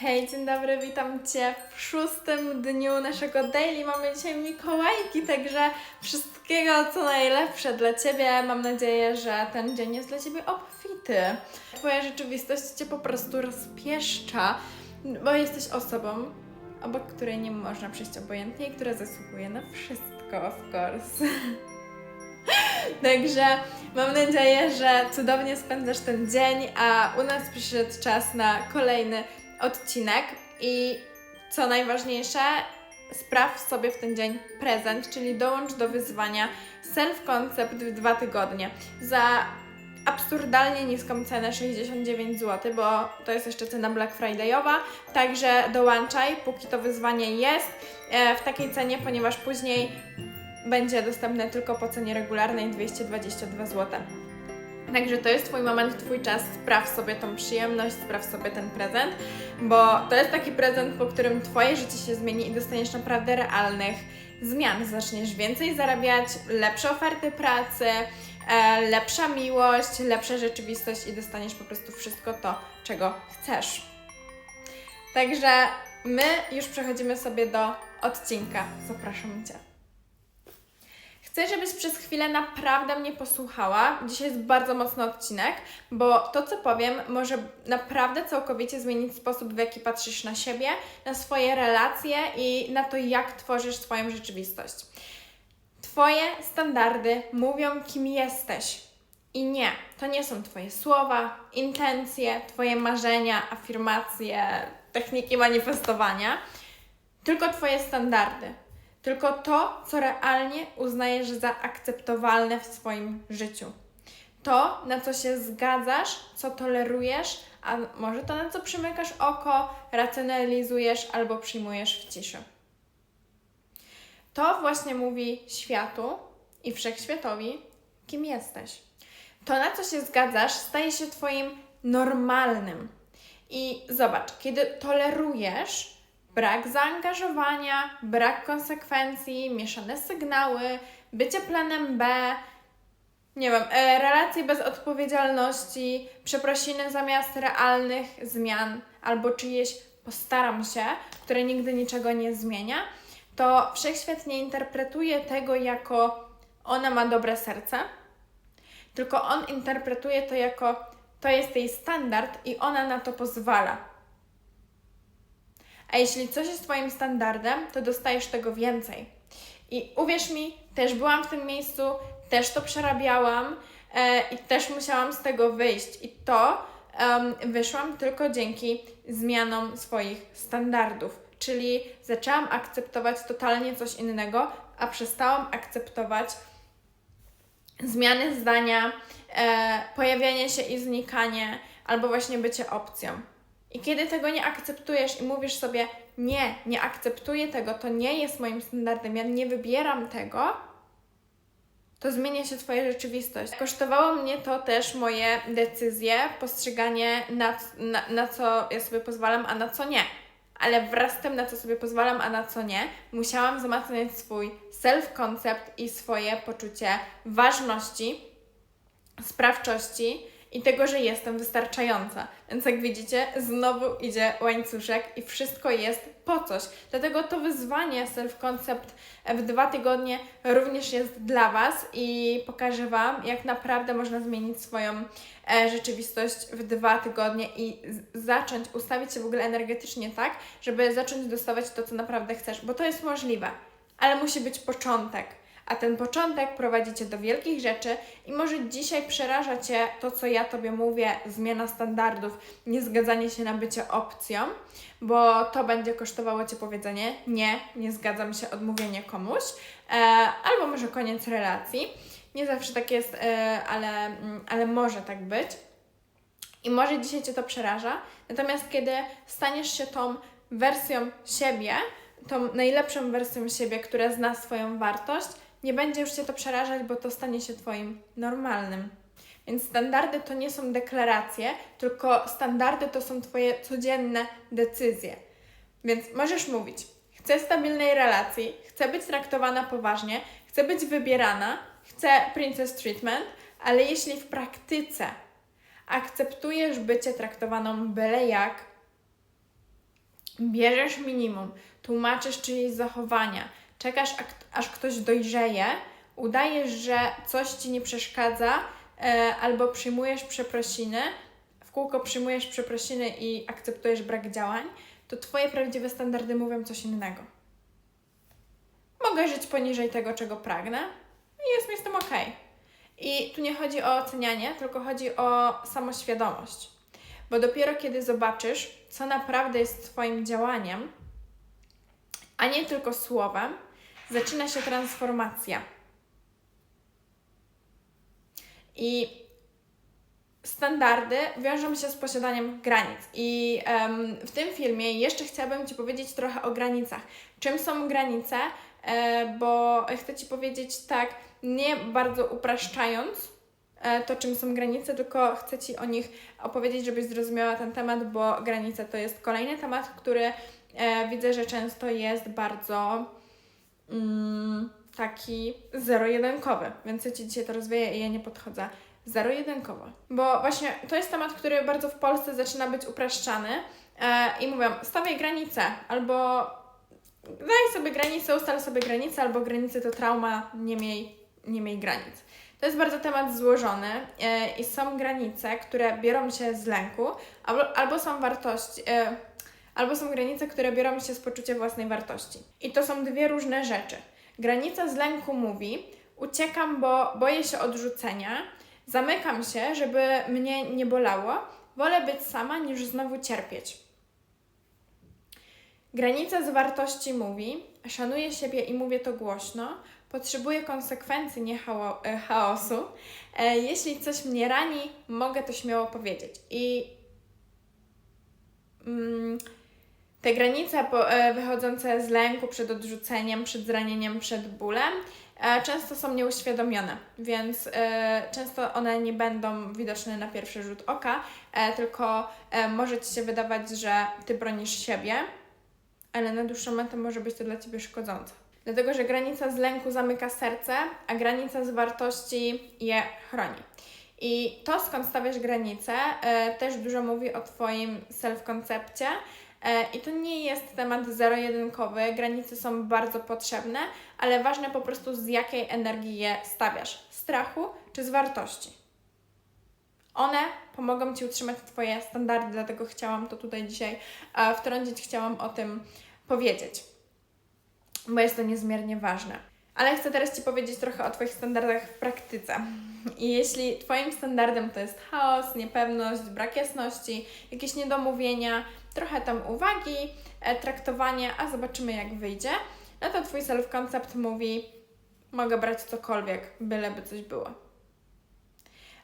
Hej, dzień dobry, witam Cię w szóstym dniu naszego daily. Mamy dzisiaj Mikołajki, także wszystkiego co najlepsze dla Ciebie. Mam nadzieję, że ten dzień jest dla Ciebie obfity. Twoja rzeczywistość Cię po prostu rozpieszcza, bo jesteś osobą, obok której nie można przejść obojętnie i która zasługuje na wszystko, of course. Także mam nadzieję, że cudownie spędzasz ten dzień, a u nas przyszedł czas na kolejny odcinek i co najważniejsze, spraw sobie w ten dzień prezent, czyli dołącz do wyzwania Self Concept w dwa tygodnie za absurdalnie niską cenę 69 zł, bo to jest jeszcze cena Black Friday'owa, także dołączaj, póki to wyzwanie jest e, w takiej cenie, ponieważ później będzie dostępne tylko po cenie regularnej 222 zł. Także to jest Twój moment, Twój czas, spraw sobie tą przyjemność, spraw sobie ten prezent, bo to jest taki prezent, po którym Twoje życie się zmieni i dostaniesz naprawdę realnych zmian. Zaczniesz więcej zarabiać, lepsze oferty pracy, e, lepsza miłość, lepsza rzeczywistość i dostaniesz po prostu wszystko to, czego chcesz. Także my już przechodzimy sobie do odcinka. Zapraszam Cię. Chcę, żebyś przez chwilę naprawdę mnie posłuchała. Dzisiaj jest bardzo mocny odcinek, bo to, co powiem, może naprawdę całkowicie zmienić sposób, w jaki patrzysz na siebie, na swoje relacje i na to, jak tworzysz swoją rzeczywistość. Twoje standardy mówią, kim jesteś. I nie, to nie są Twoje słowa, intencje, Twoje marzenia, afirmacje, techniki manifestowania, tylko Twoje standardy tylko to, co realnie uznajesz za akceptowalne w swoim życiu. To, na co się zgadzasz, co tolerujesz, a może to, na co przymykasz oko, racjonalizujesz albo przyjmujesz w ciszy. To właśnie mówi światu i wszechświatowi, kim jesteś. To, na co się zgadzasz, staje się Twoim normalnym. I zobacz, kiedy tolerujesz, brak zaangażowania, brak konsekwencji, mieszane sygnały, bycie planem B, nie wiem, e, relacje bez odpowiedzialności, przeprosiny zamiast realnych zmian, albo czyjeś postaram się, które nigdy niczego nie zmienia, to wszechświat nie interpretuje tego jako ona ma dobre serce, tylko on interpretuje to jako to jest jej standard i ona na to pozwala. A jeśli coś jest Twoim standardem, to dostajesz tego więcej. I uwierz mi, też byłam w tym miejscu, też to przerabiałam e, i też musiałam z tego wyjść. I to um, wyszłam tylko dzięki zmianom swoich standardów. Czyli zaczęłam akceptować totalnie coś innego, a przestałam akceptować zmiany zdania, e, pojawianie się i znikanie, albo właśnie bycie opcją. I kiedy tego nie akceptujesz i mówisz sobie, nie, nie akceptuję tego, to nie jest moim standardem, ja nie wybieram tego, to zmienia się Twoja rzeczywistość. Kosztowało mnie to też moje decyzje, postrzeganie, na, na, na co ja sobie pozwalam, a na co nie. Ale wraz z tym, na co sobie pozwalam, a na co nie, musiałam wzmacniać swój self-concept i swoje poczucie ważności, sprawczości i tego, że jestem wystarczająca. Więc jak widzicie, znowu idzie łańcuszek i wszystko jest po coś. Dlatego to wyzwanie self-concept w dwa tygodnie również jest dla Was i pokażę Wam, jak naprawdę można zmienić swoją e, rzeczywistość w dwa tygodnie i zacząć ustawić się w ogóle energetycznie tak, żeby zacząć dostawać to, co naprawdę chcesz, bo to jest możliwe, ale musi być początek a ten początek prowadzi Cię do wielkich rzeczy i może dzisiaj przeraża Cię to, co ja Tobie mówię, zmiana standardów, niezgadzanie się na bycie opcją, bo to będzie kosztowało Cię powiedzenie nie, nie zgadzam się, odmówienie komuś, e, albo może koniec relacji. Nie zawsze tak jest, e, ale, mm, ale może tak być. I może dzisiaj Cię to przeraża, natomiast kiedy staniesz się tą wersją siebie, tą najlepszą wersją siebie, która zna swoją wartość, nie będzie już Cię to przerażać, bo to stanie się Twoim normalnym. Więc standardy to nie są deklaracje, tylko standardy to są Twoje codzienne decyzje. Więc możesz mówić: chcę stabilnej relacji, chcę być traktowana poważnie, chcę być wybierana, chcę princess treatment, ale jeśli w praktyce akceptujesz bycie traktowaną byle jak, bierzesz minimum, tłumaczysz czyjeś zachowania, czekasz aż ktoś dojrzeje, udajesz, że coś ci nie przeszkadza, e, albo przyjmujesz przeprosiny, w kółko przyjmujesz przeprosiny i akceptujesz brak działań, to Twoje prawdziwe standardy mówią coś innego. Mogę żyć poniżej tego, czego pragnę i jest mi z tym ok. I tu nie chodzi o ocenianie, tylko chodzi o samoświadomość. Bo dopiero kiedy zobaczysz, co naprawdę jest Twoim działaniem, a nie tylko słowem, zaczyna się transformacja. I standardy wiążą się z posiadaniem granic. I em, w tym filmie jeszcze chciałabym Ci powiedzieć trochę o granicach. Czym są granice? E, bo chcę Ci powiedzieć tak, nie bardzo upraszczając e, to, czym są granice, tylko chcę Ci o nich opowiedzieć, żebyś zrozumiała ten temat, bo granice to jest kolejny temat, który e, widzę, że często jest bardzo mm, taki zero-jedynkowy, więc ja Ci dzisiaj to rozwieję i ja nie podchodzę zero-jedynkowo. Bo właśnie to jest temat, który bardzo w Polsce zaczyna być upraszczany e, i mówią, stawiaj granice, albo daj sobie granice, ustal sobie granice, albo granice to trauma, nie miej, nie miej granic. To jest bardzo temat złożony e, i są granice, które biorą się z lęku, albo, albo są wartości, e, albo są granice, które biorą się z poczucia własnej wartości. I to są dwie różne rzeczy. Granica z lęku mówi, uciekam, bo boję się odrzucenia, zamykam się, żeby mnie nie bolało, wolę być sama niż znowu cierpieć. Granica z wartości mówi, szanuję siebie i mówię to głośno, potrzebuję konsekwencji, nie e, chaosu. E, jeśli coś mnie rani, mogę to śmiało powiedzieć. I mm, te granice e, wychodzące z lęku przed odrzuceniem, przed zranieniem, przed bólem, e, często są nieuświadomione, więc e, często one nie będą widoczne na pierwszy rzut oka, tylko może Ci się wydawać, że Ty bronisz siebie, ale na dłuższą metę może być to dla Ciebie szkodzące. Dlatego, że granica z lęku zamyka serce, a granica z wartości je chroni. I to, skąd stawiasz granice, też dużo mówi o Twoim self-koncepcie. E, I to nie jest temat zero-jedynkowy, granice są bardzo potrzebne, ale ważne po prostu z jakiej energii je stawiasz strachu czy z wartości. One pomogą Ci utrzymać Twoje standardy, dlatego chciałam to tutaj dzisiaj e, wtrącić, chciałam o tym powiedzieć, bo jest to niezmiernie ważne. Ale chcę teraz Ci powiedzieć trochę o Twoich standardach w praktyce. I jeśli Twoim standardem to jest chaos, niepewność, brak jasności, jakieś niedomówienia, trochę tam uwagi, e, traktowanie, a zobaczymy jak wyjdzie, no to Twój self-concept mówi, mogę brać cokolwiek, byleby coś było.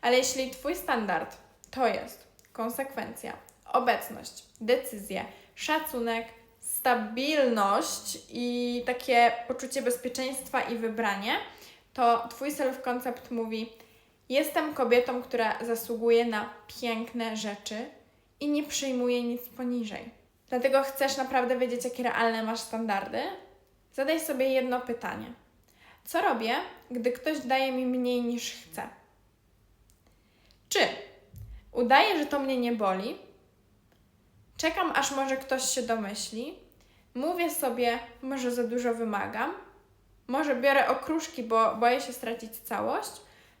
Ale jeśli Twój standard to jest konsekwencja, obecność, decyzje, szacunek, stabilność i takie poczucie bezpieczeństwa i wybranie, to Twój self-concept mówi: Jestem kobietą, która zasługuje na piękne rzeczy i nie przyjmuje nic poniżej. Dlatego chcesz naprawdę wiedzieć, jakie realne masz standardy? Zadaj sobie jedno pytanie: Co robię, gdy ktoś daje mi mniej niż chcę? Czy udaję, że to mnie nie boli? Czekam, aż może ktoś się domyśli? Mówię sobie, może za dużo wymagam? Może biorę okruszki, bo boję się stracić całość?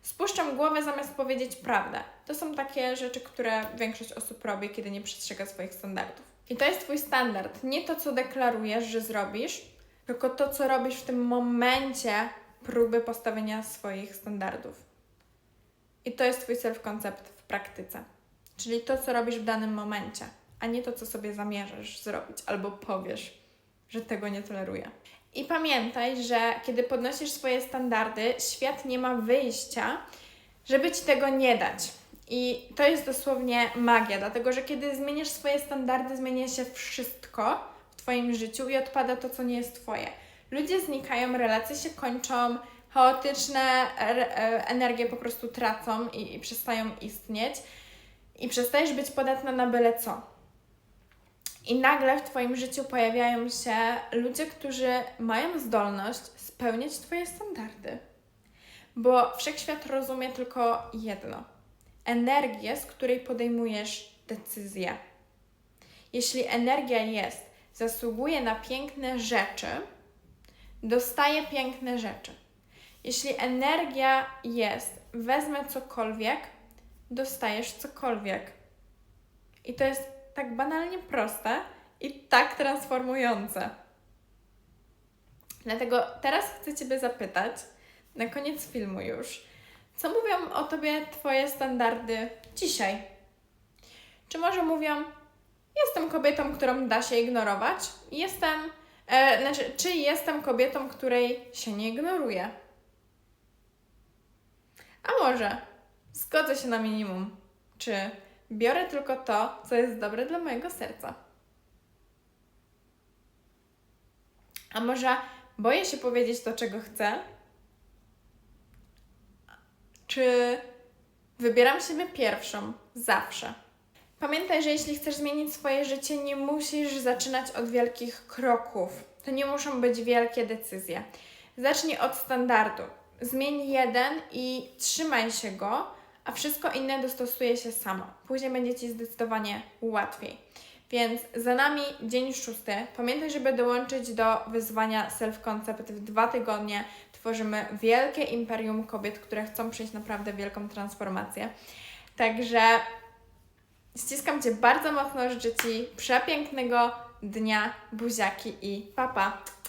Spuszczam głowę zamiast powiedzieć prawdę. To są takie rzeczy, które większość osób robi, kiedy nie przestrzega swoich standardów. I to jest Twój standard. Nie to, co deklarujesz, że zrobisz, tylko to, co robisz w tym momencie próby postawienia swoich standardów. I to jest Twój self-concept w praktyce. Czyli to, co robisz w danym momencie, a nie to, co sobie zamierzasz zrobić albo powiesz, że tego nie toleruję. I pamiętaj, że kiedy podnosisz swoje standardy, świat nie ma wyjścia, żeby ci tego nie dać. I to jest dosłownie magia, dlatego że kiedy zmienisz swoje standardy, zmienia się wszystko w Twoim życiu i odpada to, co nie jest Twoje. Ludzie znikają, relacje się kończą, chaotyczne e- e- energie po prostu tracą i, i przestają istnieć i przestajesz być podatna na byle co. I nagle w Twoim życiu pojawiają się ludzie, którzy mają zdolność spełniać Twoje standardy. Bo wszechświat rozumie tylko jedno: energię, z której podejmujesz decyzję. Jeśli energia jest zasługuje na piękne rzeczy, dostaje piękne rzeczy. Jeśli energia jest, wezmę cokolwiek, dostajesz cokolwiek. I to jest tak banalnie proste i tak transformujące. Dlatego teraz chcę Ciebie zapytać, na koniec filmu już, co mówią o Tobie Twoje standardy dzisiaj? Czy może mówią, jestem kobietą, którą da się ignorować? Jestem, e, znaczy, czy jestem kobietą, której się nie ignoruje? A może zgodzę się na minimum? Czy biorę tylko to, co jest dobre dla mojego serca? A może boję się powiedzieć to, czego chcę? Czy wybieram siebie pierwszą? Zawsze. Pamiętaj, że jeśli chcesz zmienić swoje życie, nie musisz zaczynać od wielkich kroków. To nie muszą być wielkie decyzje. Zacznij od standardu. Zmień jeden i trzymaj się go, a wszystko inne dostosuje się samo. Później będzie Ci zdecydowanie łatwiej. Więc za nami dzień szósty. Pamiętaj, żeby dołączyć do wyzwania Self-Concept w dwa tygodnie. Tworzymy wielkie imperium kobiet, które chcą przejść naprawdę wielką transformację. Także ściskam Cię bardzo mocno, życzę Ci przepięknego dnia, buziaki i papa. Pa.